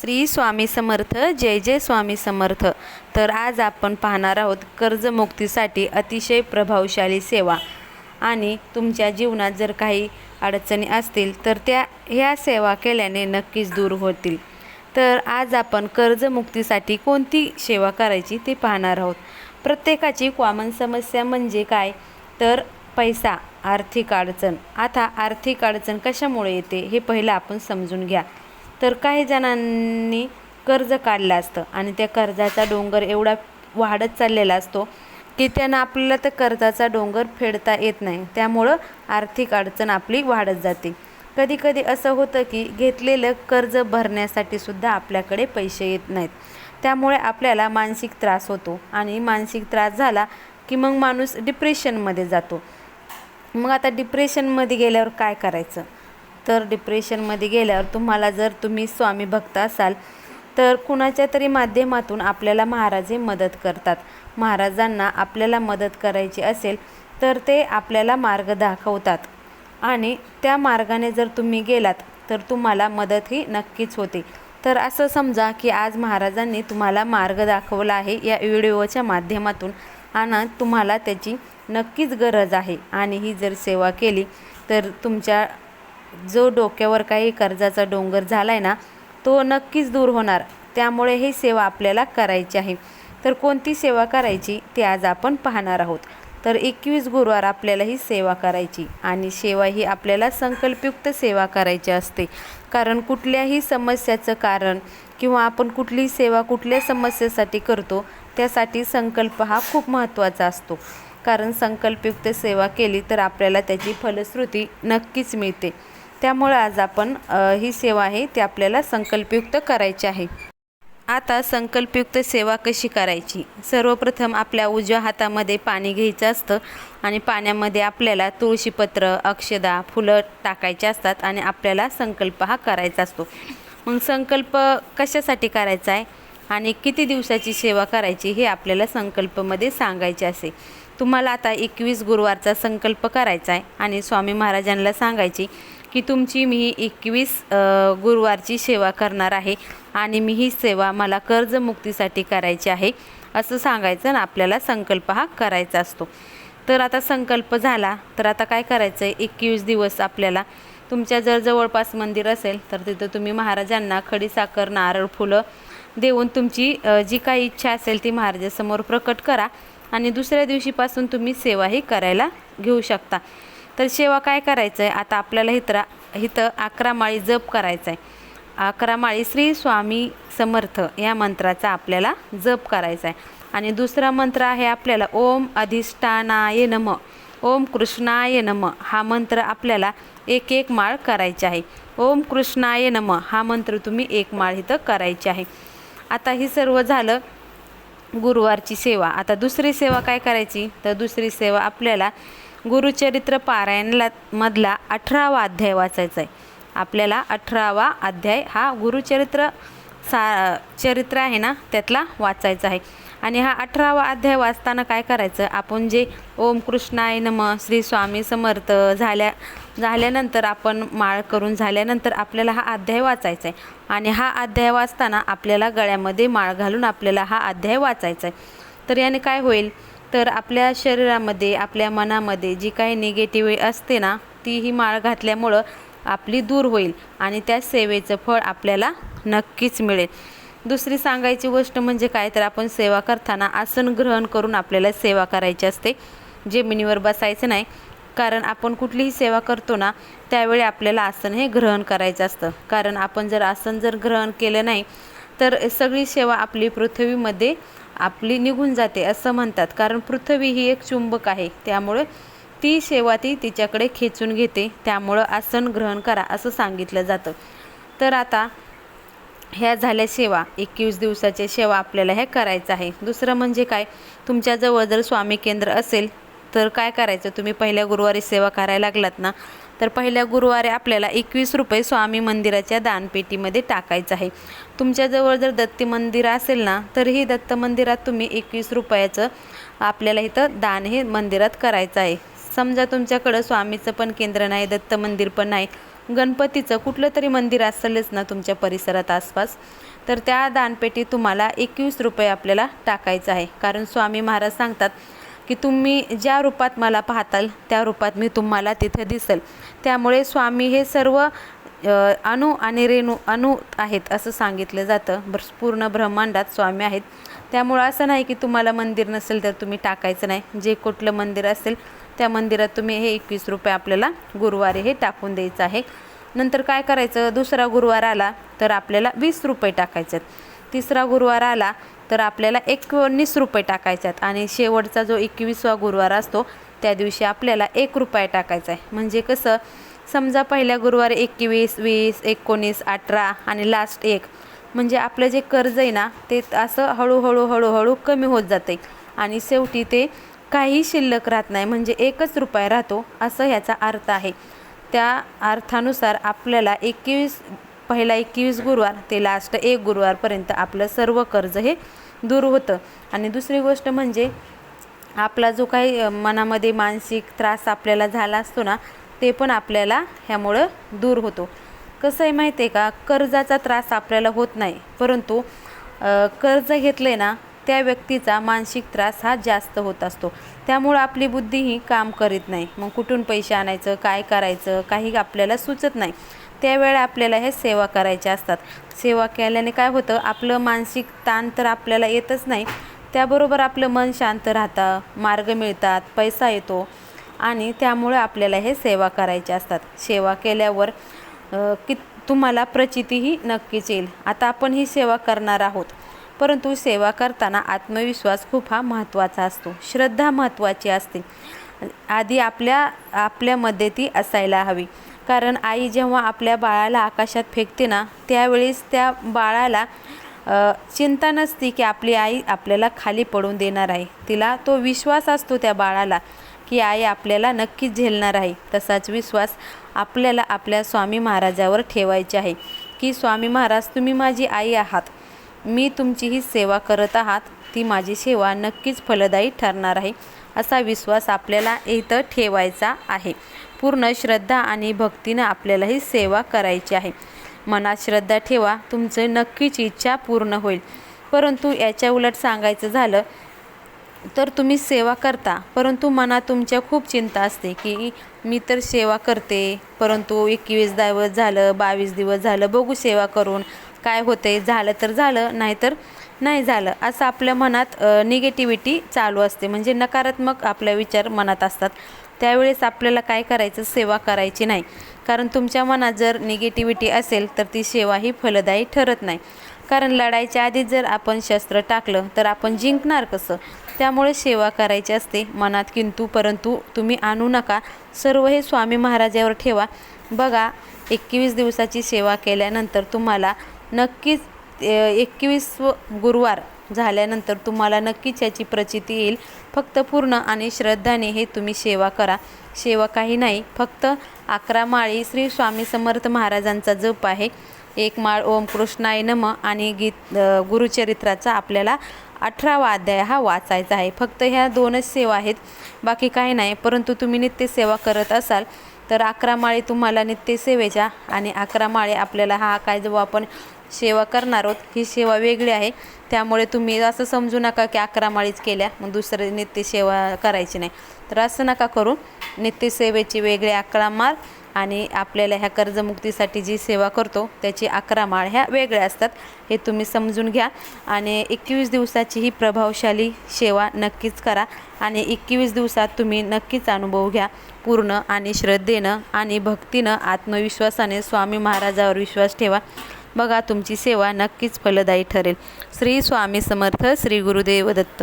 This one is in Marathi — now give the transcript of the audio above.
श्री स्वामी समर्थ जय जय स्वामी समर्थ. तर आज आपण पाहणार आहोत कर्जमुक्तीसाठी अतिशय प्रभावशाली सेवा. आणि तुमच्या जीवनात जर काही अडचणी असतील तर त्या ह्या सेवा केल्याने नक्कीच दूर होतील. तर आज आपण कर्जमुक्तीसाठी कोणती सेवा करायची ते पाहणार आहोत. प्रत्येकाची कॉमन समस्या म्हणजे काय? तर पैसा आर्थिक अडचण. आता आर्थिक अडचण कशामुळे येते हे पहिलं आपण समजून घ्या. तर काही जणांनी कर्ज काढलं असतं आणि त्या कर्जाचा डोंगर एवढा वाढत चाललेला असतो की त्यांना आपल्याला त्या कर्जाचा डोंगर फेडता येत नाही. त्यामुळं आर्थिक अडचण आपली वाढत जाते. कधी कधी असं होतं की घेतलेलं कर्ज भरण्यासाठी सुद्धा आपल्याकडे पैसे येत नाहीत. त्यामुळे आपल्याला मानसिक त्रास होतो आणि मानसिक त्रास झाला की मग माणूस डिप्रेशनमध्ये जातो. मग आता डिप्रेशनमध्ये गेल्यावर काय करायचं? तर डिप्रेशनमध्ये गेल्यावर तुम्हाला जर तुम्ही स्वामी भक्त असाल तर कुणाच्या तरी माध्यमातून आपल्याला महाराज हे मदत करतात. महाराजांना आपल्याला मदत करायची असेल तर ते आपल्याला मार्ग दाखवतात. आणि त्या मार्गाने जर तुम्ही गेलात तर तुम्हाला मदत ही नक्कीच होते. तर असं समजा की आज महाराजांनी तुम्हाला मार्ग दाखवला आहे या व्हिडिओच्या माध्यमातून आणि तुम्हाला त्याची नक्कीच गरज आहे. आणि ही जर सेवा केली तर तुमच्या जो डोक्यावर काही कर्जाचा डोंगर झाला आहे ना तो नक्कीच दूर होणार. त्यामुळे ही सेवा आपल्याला करायची आहे. तर कोणती सेवा करायची ते आज आपण पाहणार आहोत. तर एकवीस गुरुवार आपल्याला ही सेवा करायची आणि सेवा ही आपल्याला संकल्पयुक्त सेवा करायची असते. कारण कुठल्याही समस्याचं कारण किंवा आपण कुठली सेवा कुठल्या समस्येसाठी करतो त्यासाठी संकल्प हा खूप महत्त्वाचा असतो. कारण संकल्पयुक्त सेवा केली तर आपल्याला त्याची फलश्रुती नक्कीच मिळते. त्यामुळे आज आपण ही सेवा आहे ती आपल्याला संकल्पयुक्त करायची आहे. आता संकल्पयुक्त सेवा कशी करायची? सर्वप्रथम आपल्या उजव्या हातामध्ये पाणी घ्यायचं असतं आणि पाण्यामध्ये आपल्याला तुळशीपत्र अक्षदा फुलं टाकायचे असतात आणि आपल्याला संकल्प हा करायचा असतो. मग संकल्प कशासाठी करायचा आहे? आणि किती दिवसाची सेवा करायची हे आपल्याला संकल्पमध्ये सांगायचे असे. तुम्हाला आता एकवीस गुरुवारचा संकल्प करायचा आहे आणि स्वामी महाराजांना सांगायची की तुमची मी एकवीस गुरुवारची सेवा करणार आहे आणि मी ही सेवा मला कर्जमुक्तीसाठी करायची आहे असं सांगायचं आणि आपल्याला संकल्प हा करायचा असतो. तर आता संकल्प झाला तर आता काय करायचं आहे एकवीस दिवस आपल्याला तुमच्या जर जवळपास मंदिर असेल तर तिथं तुम्ही महाराजांना खडीसाखर नारळ फुलं देऊन तुमची जी काही इच्छा असेल ती महाराजासमोर प्रकट करा आणि दुसऱ्या दिवशीपासून तुम्ही सेवाही करायला घेऊ शकता. तर सेवा काय करायचं आहे आता आपल्याला इथं इथं अकरा माळी जप करायचा आहे अकरा माळी श्री स्वामी समर्थ या मंत्राचा आपल्याला जप करायचा आहे आणि दुसरा मंत्र आहे आपल्याला ओम अधिष्ठानाय नम ओम कृष्णाय नम हा मंत्र आपल्याला एक एक माळ करायची आहे. ओम कृष्णाय नम हा मंत्र तुम्ही एक माळ इथं करायची आहे. आता ही सर्व झालं गुरुवारची सेवा. आता दुसरी सेवा काय करायची? तर दुसरी सेवा आपल्याला गुरुचरित्र पारायणला मधला अठरावा अध्याय वाचायचा आहे आपल्याला अठरावा अध्याय हा गुरुचरित्र सा चरित्र आहे ना त्यातला वाचायचा आहे आणि हा अठरावा अध्याय वाचताना काय करायचं? आपण जे ओम कृष्णाय नम श्री स्वामी समर्थ झाल्या झाल्यानंतर आपण माळ करून झाल्यानंतर आपल्याला हा अध्याय वाचायचा आहे आणि हा अध्याय वाचताना आपल्याला गळ्यामध्ये माळ घालून आपल्याला हा अध्याय वाचायचा आहे तर याने काय होईल? तर आपल्या शरीरामध्ये आपल्या मनामध्ये जी काही निगेटिव्ह असते ना ती ही माळ घातल्यामुळं आपली दूर होईल आणि त्या सेवेचं फळ आपल्याला नक्कीच मिळेल. दुसरी सांगायची गोष्ट म्हणजे काय? तर आपण सेवा करताना आसन ग्रहण करून आपल्याला सेवा करायची असते. जमिनीवर बसायचं नाही. कारण आपण कुठलीही सेवा करतो ना त्यावेळी आपल्याला आसन हे ग्रहण करायचं असतं. कारण आपण जर आसन जर ग्रहण केलं नाही तर सगळी सेवा आपली पृथ्वीमध्ये आपली निघून जाते असं म्हणतात. कारण पृथ्वी ही एक चुंबक आहे. त्यामुळे ती सेवा ती तिच्याकडे खेचून घेते. त्यामुळं आसन ग्रहण करा असं सांगितलं जातं. तर आता ह्या झाल्या सेवा. एकवीस दिवसाच्या सेवा आपल्याला हे करायचं आहे. दुसरं म्हणजे काय? तुमच्याजवळ जर स्वामी केंद्र असेल तर काय करायचं? तुम्ही पहिल्या गुरुवारी सेवा करायला लागलात ना तर पहिल्या गुरुवारी आपल्याला एकवीस रुपये स्वामी मंदिराच्या दानपेटीमध्ये टाकायचं आहे. तुमच्याजवळ जर दत्त मंदिर असेल ना तरीही दत्त मंदिरात तुम्ही एकवीस रुपयाचं आपल्याला इथं दान हे मंदिरात करायचं आहे. समजा तुमच्याकडं स्वामीचं पण केंद्र नाही दत्त मंदिर पण नाही गणपतीचं कुठलं तरी मंदिर असेलच ना तुमच्या परिसरात आसपास तर त्या दानपेटी तुम्हाला एकवीस रुपये आपल्याला टाकायचं आहे. कारण स्वामी महाराज सांगतात की तुम्ही ज्या रूपात मला पाहताल त्या रूपात मी तुम्हाला तिथे दिसेल. त्यामुळे स्वामी हे सर्व अणू अणु आणि रेणू अणु आहेत असं सांगितलं जातं. बर पूर्ण ब्रह्मांडात स्वामी आहेत. त्यामुळं असं नाही की तुम्हाला मंदिर नसेल तर तुम्ही टाकायचं नाही. जे कुठलं मंदिर असेल त्या मंदिरात तुम्ही हे एकवीस रुपये आपल्याला गुरुवारी हे टाकून द्यायचं आहे. नंतर काय करायचं? दुसरा गुरुवार आला तर आपल्याला वीस रुपये टाकायचे आहेत तिसरा गुरुवार आला तर आपल्याला एकोणीस रुपये टाकायचे आहेत आणि शेवटचा जो एकवीसवा गुरुवार असतो त्या दिवशी आपल्याला एक रुपया टाकायचा आहे म्हणजे कसं समजा पहिल्या गुरुवारी एकवीस वीस एकोणीस अठरा आणि लास्ट एक. म्हणजे आपलं जे कर्ज आहे ना ते असं हळूहळू हळूहळू कमी होत जाते आणि शेवटी ते काही शिल्लक राहत नाही. म्हणजे एकच रुपया राहतो असं ह्याचा अर्थ आहे. त्या अर्थानुसार आपल्याला एकवीस पहिला एकवीस गुरुवार ते लास्ट एक गुरुवारपर्यंत आपलं सर्व कर्ज हे दूर होतं. आणि दुसरी गोष्ट म्हणजे आपला जो काही मनामध्ये मानसिक त्रास आपल्याला झाला असतो ना ते पण आपल्याला ह्यामुळं दूर होतो. कसं आहे माहिती आहे का? कर्जाचा त्रास आपल्याला होत नाही. परंतु कर्ज घेतले ना त्या व्यक्तीचा मानसिक त्रास हा जास्त होत असतो. त्यामुळं आपली बुद्धी ही काम करीत नाही. मग कुठून पैसे आणायचं काय करायचं काही आपल्याला सुचत नाही. त्यावेळेला आपल्याला हे सेवा करायच्या असतात. सेवा केल्याने काय होतं? आपलं मानसिक ताण तर आपल्याला येतच नाही. त्याबरोबर आपलं मन शांत राहतं मार्ग मिळतात पैसा येतो आणि त्यामुळे आपल्याला हे सेवा करायच्या असतात. सेवा केल्यावर कि तुम्हाला प्रचितीही नक्कीच येईल. आता आपण ही सेवा करणार आहोत. परंतु सेवा करताना आत्मविश्वास खूप हा महत्त्वाचा असतो. श्रद्धा महत्त्वाची असते. आधी आपल्या आपल्यामध्ये ती असायला हवी. कारण आई जेव्हा आपल्या बाळाला आकाशात फेकते ना त्यावेळेस त्या बाळाला चिंता नसती की आपली आई आपल्याला खाली पडून देणार आहे. तिला तो विश्वास असतो त्या बाळाला की आई आपल्याला नक्कीच झेलणार आहे. तसाच विश्वास आपल्याला आपल्या स्वामी महाराजावर ठेवायचे आहे की स्वामी महाराज तुम्ही माझी आई आहात. मी तुमची ही सेवा करत आहात. ती माझी सेवा नक्कीच फलदायी ठरणार आहे. असा विश्वास आपल्याला इथं ठेवायचा आहे. पूर्ण श्रद्धा आणि भक्तीनं आपल्याला ही सेवा करायची आहे. मनात श्रद्धा ठेवा तुमचं नक्कीच इच्छा पूर्ण होईल. परंतु याच्या उलट सांगायचं झालं तर तुम्ही सेवा करता परंतु मनात तुमच्या खूप चिंता असते की मी तर सेवा करते परंतु एकवीस दिवस झालं बावीस दिवस झालं बघू सेवा करून काय होते झालं तर झालं नाहीतर नाही झालं. असं आपल्या मनात निगेटिव्हिटी चालू असते. म्हणजे नकारात्मक आपल्या विचार मनात असतात. त्यावेळेस आपल्याला काय करायचं? सेवा करायची नाही. कारण तुमच्या मनात जर निगेटिव्हिटी असेल तर ती सेवा ही फलदायी ठरत नाही. कारण लढायच्या आधी जर आपण शस्त्र टाकलं तर आपण जिंकणार कसं? त्यामुळे सेवा करायची असते. मनात किंतु परंतु तुम्ही आणू नका. सर्व हे स्वामी महाराजावर ठेवा. बघा एकवीस दिवसाची सेवा केल्यानंतर तुम्हाला नक्कीच एकवीस गुरुवार झाल्यानंतर तुम्हाला नक्कीच याची प्रचिती येईल. फक्त पूर्ण आणि श्रद्धाने हे तुम्ही सेवा करा. सेवा काही नाही फक्त अकरा माळी श्री स्वामी समर्थ महाराजांचा जप आहे. एक माळ ओम कृष्णाय नम आणि गीत गुरुचरित्राचा आपल्याला अठरावा अध्याय हा वाचायचा आहे. फक्त ह्या दोनच सेवा आहेत बाकी काही नाही. परंतु तुम्ही नित्यसेवा करत असाल तर अकरा माळी तुम्हाला नित्यसेवेच्या आणि अकरा माळे आपल्याला हा काय जेव्हा आपण सेवा करणार आहोत. ही सेवा वेगळी आहे. त्यामुळे तुम्ही असं समजू नका की अकरा माळीच केल्या मग दुसरे नित्यसेवा करायची नाही. तर असं नका करू. नित्यसेवेची वेगळी अकरा माळ आणि आपल्याला ह्या कर्जमुक्तीसाठी जी सेवा करतो त्याची अकरा माळ ह्या वेगळ्या असतात. हे तुम्ही समजून घ्या आणि एकवीस दिवसाची ही प्रभावशाली सेवा नक्कीच करा आणि एकवीस दिवसात तुम्ही नक्कीच अनुभव घ्या. पूर्ण आणि श्रद्धेनं आणि भक्तीनं आत्मविश्वासाने स्वामी महाराजावर विश्वास ठेवा. बघा तुमची सेवा नक्कीच फलदायी ठरेल. श्री स्वामी समर्थ श्री गुरुदेव दत्त.